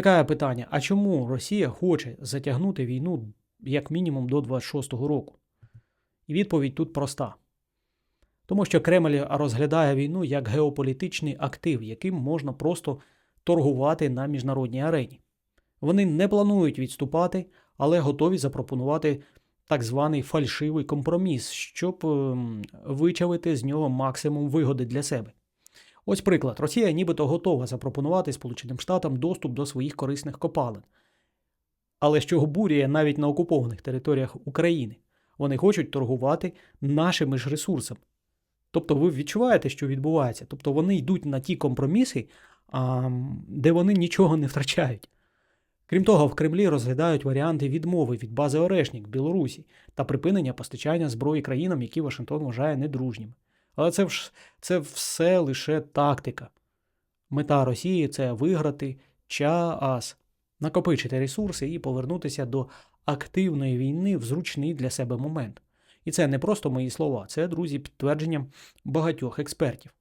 Виникає питання: а чому Росія хоче затягнути війну як мінімум до 26-го року? І відповідь тут проста. Тому що Кремль розглядає війну як геополітичний актив, яким можна просто торгувати на міжнародній арені. Вони не планують відступати, але готові запропонувати так званий фальшивий компроміс, щоб ем, вичавити з нього максимум вигоди для себе. Ось приклад: Росія нібито готова запропонувати Сполученим Штатам доступ до своїх корисних копалин. Але що обурює навіть на окупованих територіях України, вони хочуть торгувати нашими ж ресурсами. Тобто ви відчуваєте, що відбувається. Тобто вони йдуть на ті компроміси, де вони нічого не втрачають. Крім того, в Кремлі розглядають варіанти відмови від бази Орешнік в Білорусі та припинення постачання зброї країнам, які Вашингтон вважає недружніми. Але це, вш- це все лише тактика. Мета Росії це виграти час, накопичити ресурси і повернутися до активної війни в зручний для себе момент. І це не просто мої слова, це, друзі, підтвердження багатьох експертів.